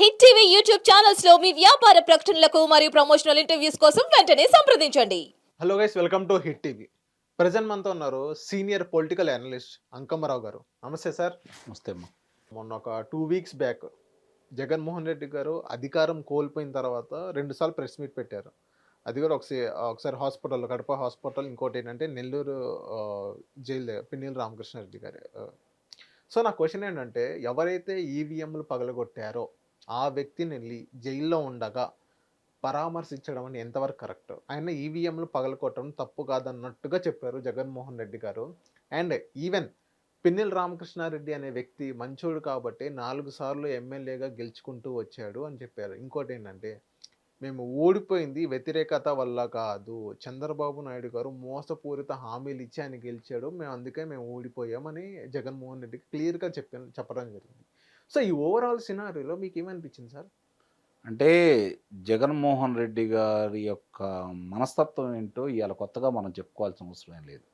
Hit TV YouTube ఛానల్స్లో మీ వ్యాపార ప్రకటనలకు మరియు ప్రమోషనల్ ఇంటర్వ్యూస్ కోసం వెంటనే సంప్రదించండి. Hello guys welcome to hit TV. Present మనతో ఉన్నారు సీనియర్ పొలిటికల్ అనలిస్ట్ అంకమ్మరావు గారు. నమస్తే సార్. నమస్తే అమ్మా. మొన్న ఒక two weeks back Jaganmohan Reddy garu అధికారం కోల్పోయిన తర్వాత రెండుసార్లు ప్రెస్ మీట్ పెట్టారు. అది కూడా ఒకసారి ఒకసారి హాస్పిటల్ కడప హాస్పిటల్ ఇంకోటి ఏంటంటే నెల్లూరు జైలు దగ్గర పిన్నెల రామకృష్ణారెడ్డి గారి. సో నా క్వశ్చన్ ఏంటంటే ఎవరైతే ఈవీఎంలు పగలగొట్టారో ఆ వ్యక్తిని వెళ్ళి జైల్లో ఉండగా పరామర్శించడం అని ఎంతవరకు కరెక్ట్? ఆయన ఈవీఎంలు పగలకొట్టడం తప్పు కాదన్నట్టుగా చెప్పారు జగన్మోహన్ రెడ్డి గారు. అండ్ ఈవెన్ పిన్నెల రామకృష్ణారెడ్డి అనే వ్యక్తి మంచోడు కాబట్టి నాలుగు సార్లు ఎమ్మెల్యేగా గెలుచుకుంటూ వచ్చాడు అని చెప్పారు. ఇంకోటి ఏంటంటే మేము ఓడిపోయింది వ్యతిరేకత వల్ల కాదు. చంద్రబాబు నాయుడు గారు మోసపూరిత హామీలు ఇచ్చి ఆయన గెలిచాడు. మేము అందుకే మేము ఓడిపోయామని జగన్మోహన్ రెడ్డికి క్లియర్గా చెప్పి చెప్పడం జరిగింది. సో ఈ ఓవరాల్ సినారీలో మీకు ఏమనిపించింది సార్? అంటే జగన్మోహన్ రెడ్డి గారి యొక్క మనస్తత్వం ఏంటో ఇవాళ కొత్తగా మనం చెప్పుకోవాల్సిన అవసరం ఏం లేదు.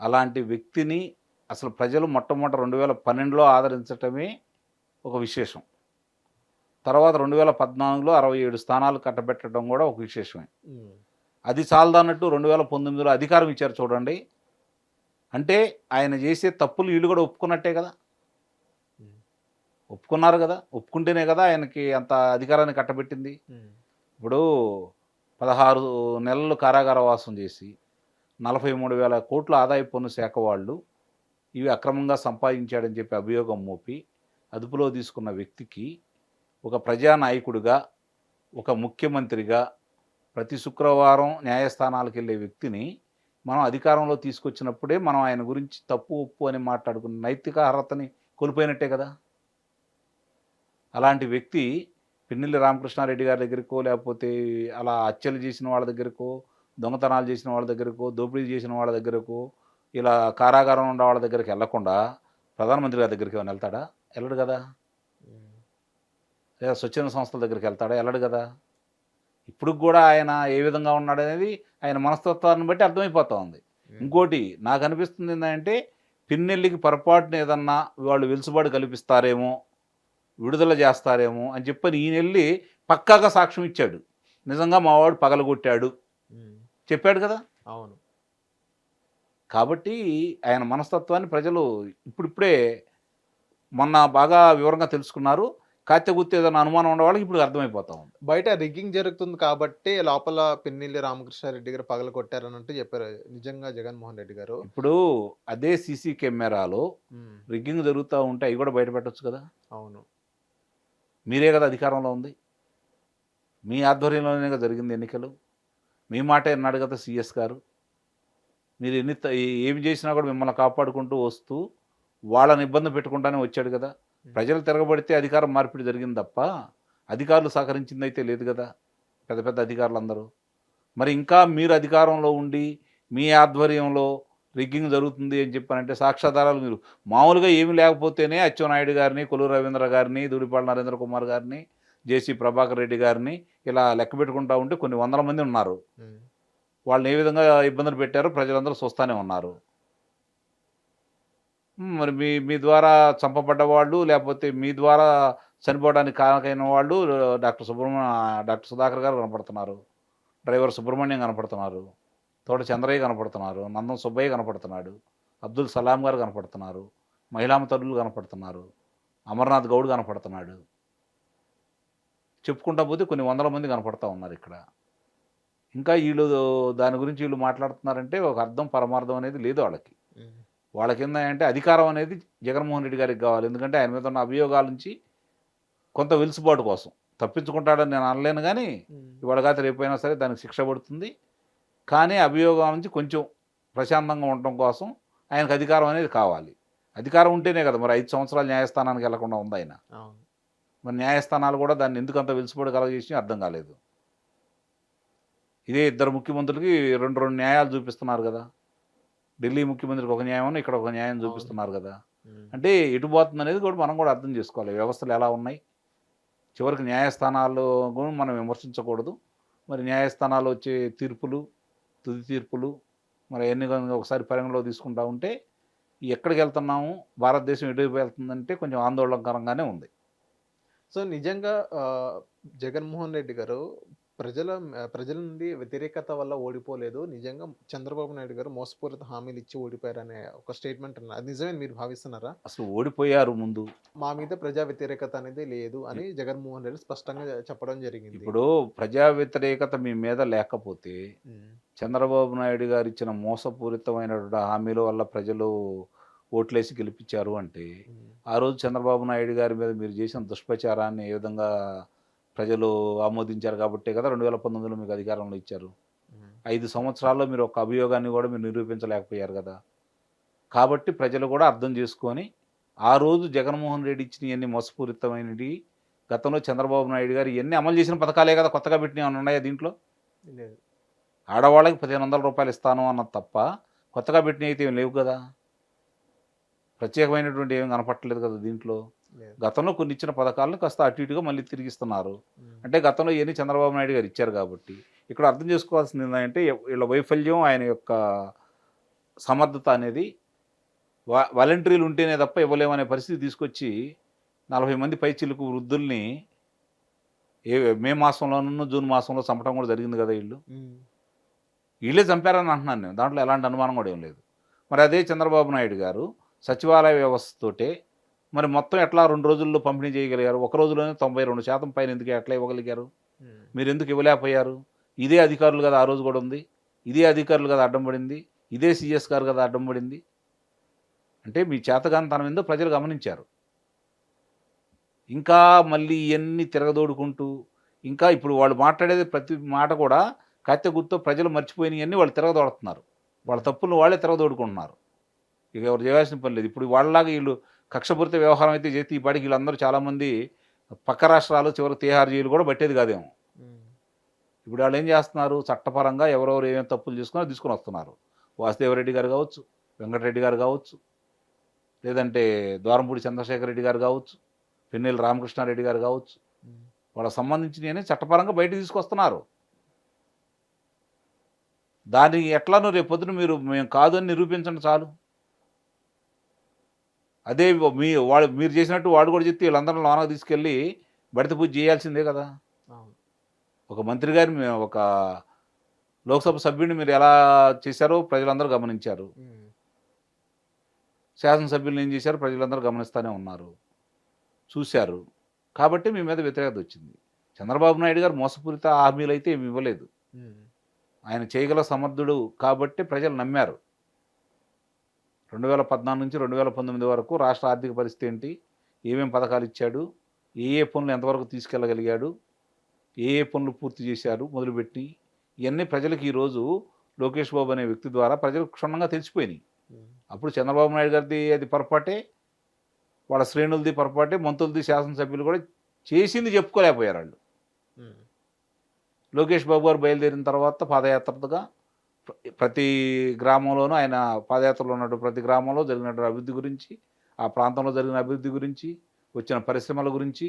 అలాంటి వ్యక్తిని అసలు ప్రజలు మొట్టమొదటి రెండు వేల పన్నెండులో ఆదరించటమే ఒక విశేషం. తర్వాత రెండు వేల పద్నాలుగులో అరవై ఏడు స్థానాలు కట్టబెట్టడం కూడా ఒక విశేషమే. అది చాలదన్నట్టు రెండు వేల పంతొమ్మిదిలో అధికారం ఇచ్చారు చూడండి. అంటే ఆయన చేసే తప్పులు వీళ్ళు కూడా ఒప్పుకున్నట్టే కదా. ఒప్పుకున్నారు కదా ఒప్పుకుంటేనే కదా ఆయనకి అంత అధికారాన్ని కట్టబెట్టింది. ఇప్పుడు పదహారు నెలలు కారాగార వాసం చేసి నలభై మూడు వేల కోట్ల ఆదాయ పన్ను శాఖ వాళ్ళు ఇవి అక్రమంగా సంపాదించాడని చెప్పి అభియోగం మోపి అదుపులో తీసుకున్న వ్యక్తికి ఒక ప్రజానాయకుడిగా ఒక ముఖ్యమంత్రిగా ప్రతి శుక్రవారం న్యాయస్థానాలకు వెళ్ళే వ్యక్తిని మనం అధికారంలో తీసుకొచ్చినప్పుడే మనం ఆయన గురించి తప్పు ఒప్పు అని మాట్లాడుకున్న నైతిక అర్హతని కోల్పోయినట్టే కదా అలాంటి వ్యక్తి పిన్నెల్లి రామకృష్ణారెడ్డి గారి దగ్గరకో లేకపోతే అలా హత్యలు చేసిన వాళ్ళ దగ్గరకో దొంగతనాలు చేసిన వాళ్ళ దగ్గరకో దోపిడీ చేసిన వాళ్ళ దగ్గరకో ఇలా కారాగారం ఉన్న వాళ్ళ దగ్గరికి వెళ్ళకుండా ప్రధానమంత్రి గారి దగ్గరికి ఏమైనా వెళ్తాడా? వెళ్ళడు కదా. లేదా స్వచ్ఛంద సంస్థల దగ్గరికి వెళ్తాడా? వెళ్ళడు కదా. ఇప్పుడు కూడా ఆయన ఏ విధంగా ఉన్నాడు అనేది ఆయన మనస్తత్వాన్ని బట్టి అర్థమైపోతా ఉంది. ఇంకోటి నాకు అనిపిస్తుంది ఏంటంటే పిన్నెల్లికి పొరపాటున ఏదన్నా వాళ్ళు వెలుసుబాటు కల్పిస్తారేమో విడుదల చేస్తారేమో అని చెప్పని ఈయన వెళ్ళి పక్కాగా సాక్ష్యం ఇచ్చాడు. నిజంగా మావాడు పగలగొట్టాడు. చెప్పాడు కదా? అవును. కాబట్టి ఆయన మనస్తత్వాన్ని ప్రజలు ఇప్పుడిప్పుడే మొన్న బాగా వివరంగా తెలుసుకున్నారు. కాత్య గుర్తు ఏదైనా అనుమానం ఉన్న వాళ్ళకి ఇప్పుడు అర్థమైపోతా ఉంది. బయట రిగ్గింగ్ జరుగుతుంది కాబట్టి లోపల పిన్నెల్లి రామకృష్ణారెడ్డి గారు పగల కొట్టారన్నట్టు చెప్పారు నిజంగా జగన్మోహన్ రెడ్డి గారు. ఇప్పుడు అదే సీసీ కెమెరాలో. రిగ్గింగ్ జరుగుతూ ఉంటే అవి కూడా బయట పెట్టొచ్చు కదా? అవును. మీరే కదా అధికారంలో ఉంది. మీ ఆధ్వర్యంలోనే కదా జరిగింది ఎన్నికలు. మీ మాట అన్నాడు కదా సిఎస్ గారు. మీరు ఎన్ని ఏమి చేసినా కూడా మిమ్మల్ని కాపాడుకుంటూ వస్తూ వాళ్ళని ఇబ్బంది పెట్టుకుంటానే వచ్చాడు కదా. ప్రజలు తిరగబడితే అధికారం మార్పిడి జరిగింది తప్ప అధికారులు సహకరించింది అయితే లేదు కదా పెద్ద పెద్ద అధికారులు అందరూ మరి ఇంకా మీరు అధికారంలో ఉండి మీ ఆధ్వర్యంలో రిగ్గింగ్ జరుగుతుంది అని చెప్పానంటే సాక్ష్యాధారాలు మీరు మామూలుగా ఏమీ లేకపోతేనే అచ్చెన్నాయుడు గారిని కొల్లు రవీంద్ర గారిని దూడిపాళ్ళ నరేంద్ర కుమార్ గారిని జేసీ ప్రభాకర్ రెడ్డి గారిని ఇలా లెక్క పెట్టుకుంటా ఉంటే కొన్ని వందల మంది ఉన్నారు. వాళ్ళని ఏ విధంగా ఇబ్బందులు పెట్టారో ప్రజలందరూ చూస్తూనే ఉన్నారు. మరి మీ మీ ద్వారా చంపబడ్డ వాళ్ళు లేకపోతే మీ ద్వారా చనిపోవడానికి కారణమైన వాళ్ళు డాక్టర్ సుబ్రహ్మణ్య డాక్టర్ సుధాకర్ గారు కనపడుతున్నారు. డ్రైవర్ సుబ్రహ్మణ్యం కనపడుతున్నారు. తోట చంద్రయ్య కనపడుతున్నారు నందం సుబ్బయ్య కనపడుతున్నాడు అబ్దుల్ సలాం గారు కనపడుతున్నారు మహిళామ తల్లులు కనపడుతున్నారు అమర్నాథ్ గౌడ్ కనపడుతున్నాడు. చెప్పుకుంటా పోతే కొన్ని వందల మంది కనపడతా ఉన్నారు ఇక్కడ. ఇంకా వీళ్ళు దాని గురించి వీళ్ళు మాట్లాడుతున్నారంటే ఒక అర్థం పరమార్థం అనేది లేదు వాళ్ళకి. వాళ్ళకి ఏంటంటే అధికారం అనేది జగన్మోహన్ రెడ్డి గారికి కావాలి. ఎందుకంటే ఆయన మీద ఉన్న అభియోగాల నుంచి కొంత వెలుసుబాటు కోసం. తప్పించుకుంటాడని నేను అనలేను కానీ. ఇవాళ కాదు రేపైనా సరే దానికి శిక్ష పడుతుంది. కానీ అభియోగాల నుంచి కొంచెం ప్రశాంతంగా ఉండటం కోసం ఆయనకు అధికారం అనేది కావాలి. అధికారం ఉంటేనే కదా మరి ఐదు సంవత్సరాలు న్యాయస్థానానికి వెళ్ళకుండా ఉంది ఆయన. మరి న్యాయస్థానాలు కూడా దాన్ని ఎందుకు అంత కలగజేసి అర్థం కాలేదు. ఇదే ఇద్దరు ముఖ్యమంత్రులకి రెండు రెండు న్యాయాలు చూపిస్తున్నారు కదా. ఢిల్లీ ముఖ్యమంత్రికి ఒక న్యాయం ఇక్కడ ఒక న్యాయం చూపిస్తున్నారు కదా. అంటే ఎటు పోతుంది అనేది కూడా మనం కూడా అర్థం చేసుకోవాలి. వ్యవస్థలు ఎలా ఉన్నాయి? చివరికి న్యాయస్థానాలు కూడా మనం విమర్శించకూడదు. మరి న్యాయస్థానాలు వచ్చే తీర్పులు తుది తీర్పులు మరి ఎన్ని ఒకసారి పరిగణలో తీసుకుంటా ఉంటే ఎక్కడికి వెళ్తున్నాము భారతదేశం ఎటువైపు వెళ్తుందంటే కొంచెం ఆందోళనకరంగానే ఉంది. సో నిజంగా జగన్మోహన్ రెడ్డి గారు ప్రజల ప్రజల నుండి వ్యతిరేకత వల్ల ఓడిపోలేదు. నిజంగా చంద్రబాబు నాయుడు గారు మోసపూరిత హామీలు ఇచ్చి ఓడిపోయారనే ఒక స్టేట్మెంట్ అన్నారు అది నిజమే మీరు భావిస్తున్నారా? అసలు ఓడిపోయారు ముందు. మా మీద ప్రజా వ్యతిరేకత అనేది లేదు అని జగన్మోహన్ రెడ్డి స్పష్టంగా చెప్పడం జరిగింది. ఇప్పుడు ప్రజా వ్యతిరేకత మీ మీద లేకపోతే చంద్రబాబు నాయుడు గారు ఇచ్చిన మోసపూరితమైనటువంటి హామీల వల్ల ప్రజలు ఓట్లేసి గెలిపించారు అంటే ఆ రోజు చంద్రబాబు నాయుడు గారి మీద మీరు చేసిన దుష్ప్రచారాన్ని ఏ విధంగా ప్రజలు ఆమోదించారు కాబట్టే కదా రెండు వేల పంతొమ్మిదిలో మీకు అధికారంలో ఇచ్చారు. ఐదు సంవత్సరాల్లో మీరు ఒక అభియోగాన్ని కూడా మీరు నిరూపించలేకపోయారు కదా. కాబట్టి ప్రజలు కూడా అర్థం చేసుకొని ఆ రోజు జగన్మోహన్ రెడ్డి ఇచ్చిన ఎన్ని మోసపూరితమైనవి గతంలో చంద్రబాబు నాయుడు గారు ఇవన్నీ అమలు చేసిన పథకాలే కదా కొత్తగా పెట్టినవి ఉన్నాయా దీంట్లో? లేదు. ఆడవాళ్ళకి పదిహేను వందల రూపాయలు ఇస్తాను అన్నది తప్ప కొత్తగా పెట్టినవి అయితే ఏం లేవు కదా. ప్రత్యేకమైనటువంటి ఏం కనపట్టలేదు కదా దీంట్లో. గతంలో కొన్ని ఇచ్చిన పథకాలను కాస్త అటు ఇటుగా మళ్ళీ తిరిగిస్తున్నారు. అంటే గతంలో ఇవన్నీ చంద్రబాబు నాయుడు గారు ఇచ్చారు కాబట్టి ఇక్కడ అర్థం చేసుకోవాల్సింది ఏంటంటే వీళ్ళ వైఫల్యం ఆయన యొక్క సమర్థత అనేది వా వాలంటీర్లు ఉంటేనే తప్ప ఇవ్వలేమనే పరిస్థితి తీసుకొచ్చి నలభై మంది పైచిలకు వృద్ధుల్ని ఏ మే మాసంలోనూ జూన్ మాసంలో చంపడం కూడా జరిగింది కదా వీళ్ళు. వీళ్ళే చంపారని అంటున్నాను నేను. దాంట్లో ఎలాంటి అనుమానం కూడా ఏం లేదు. మరి అదే చంద్రబాబు నాయుడు గారు సచివాలయ వ్యవస్థతోటే మరి మొత్తం ఎట్లా రెండు రోజుల్లో పంపిణీ చేయగలిగారు? ఒక రోజులోనే తొంభై రెండు శాతం పైన ఎందుకు ఎట్లా ఇవ్వగలిగారు? మీరు ఎందుకు ఇవ్వలేకపోయారు? ఇదే అధికారులు కదా ఆ రోజు కూడా ఉంది. ఇదే అధికారులు కదా అడ్డం పడింది. ఇదే సిఎస్ గారు కదా అడ్డం పడింది. అంటే మీ చేతగానితనం ఏందో ప్రజలు గమనించారు. ఇంకా మళ్ళీ ఇవన్నీ తిరగదోడుకుంటూ ఇంకా ఇప్పుడు వాళ్ళు మాట్లాడేది ప్రతి మాట కూడా కత్తె గుర్తు ప్రజలు మర్చిపోయినవన్నీ వాళ్ళు తిరగదోడుతున్నారు. వాళ్ళ తప్పులు వాళ్ళే తిరగదోడుకుంటున్నారు. ఇక ఎవరు చేయాల్సిన పని లేదు. ఇప్పుడు వాళ్ళలాగా వీళ్ళు కక్షపూరిత వ్యవహారం అయితే చేస్తే ఈ పాటికి వీళ్ళందరూ చాలామంది పక్క రాష్ట్రాలు చివరి తీహార్ జైలు కూడా పట్టేది కాదేమో. ఇప్పుడు వాళ్ళు ఏం చేస్తున్నారు? చట్టపరంగా ఎవరెవరు ఏమేమి తప్పులు చేసుకున్నారో తీసుకొని వస్తున్నారు. వాసుదేవరెడ్డి గారు కావచ్చు వెంకటరెడ్డి గారు కావచ్చు లేదంటే ద్వారంపూడి చంద్రశేఖర్ రెడ్డి గారు కావచ్చు పిన్నెల్లి రామకృష్ణారెడ్డి గారు కావచ్చు. వాళ్ళకి సంబంధించినవి చట్టపరంగా బయట తీసుకొస్తున్నారు. దాన్ని ఎట్లానో రేపు పొద్దున మీరు మేము కాదు అని నిరూపించండి చాలు. అదే మీ వాడు మీరు చేసినట్టు వాడు కూడా చెప్తే వీళ్ళందరూ లోనకు తీసుకెళ్ళి బడిత పూజ చేయాల్సిందే కదా. ఒక మంత్రి గారి మీ- ఒక లోక్సభ సభ్యుడిని మీరు ఎలా చేశారో ప్రజలందరూ గమనించారు. శాసనసభ్యులను ఏం చేశారో? ప్రజలందరూ గమనిస్తూనే ఉన్నారు. చూశారు. కాబట్టి మీ మీద వ్యతిరేకత వచ్చింది. చంద్రబాబు నాయుడు గారు మోసపూరిత హామీలు అయితే ఏమి ఇవ్వలేదు. ఆయన చేయగల సమర్థుడు కాబట్టి ప్రజలు నమ్మారు. రెండు వేల పద్నాలుగు నుంచి రెండు వేల పంతొమ్మిది వరకు రాష్ట్ర ఆర్థిక పరిస్థితి ఏంటి? ఏమేం పథకాలు ఇచ్చాడు? ఏ ఏ పనులు ఎంతవరకు తీసుకెళ్ళగలిగాడు? ఏ ఏ పనులు పూర్తి చేశారు? మొదలుపెట్టి ఇవన్నీ ప్రజలకు ఈరోజు లోకేష్ బాబు అనే వ్యక్తి ద్వారా ప్రజలకు క్షుణ్ణంగా తెలిసిపోయినాయి. అప్పుడు చంద్రబాబు నాయుడు గారిది అది పొరపాటే వాళ్ళ శ్రేణులది పొరపాటే మంత్రులది శాసనసభ్యులు కూడా చేసింది చెప్పుకోలేకపోయారు వాళ్ళు. లోకేష్ బాబు గారు బయలుదేరిన తర్వాత పాదయాత్రగా ప్రతి గ్రామంలోనూ ఆయన పాదయాత్రలో ఉన్నట్టు ప్రతి గ్రామంలో జరిగినటువంటి అభివృద్ధి గురించి ఆ ప్రాంతంలో జరిగిన అభివృద్ధి గురించి వచ్చిన పరిశ్రమల గురించి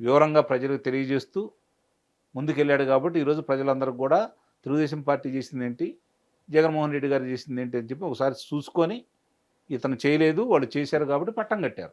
వివరంగా ప్రజలకు తెలియజేస్తూ ముందుకెళ్ళాడు కాబట్టి ఈరోజు ప్రజలందరికీ కూడా తెలుగుదేశం పార్టీ చేసింది ఏంటి జగన్మోహన్ రెడ్డి గారు చేసింది ఏంటి అని చెప్పి ఒకసారి చూసుకొని ఇతను చేయలేదు వాళ్ళు చేశారు కాబట్టి పట్టం కట్టారు.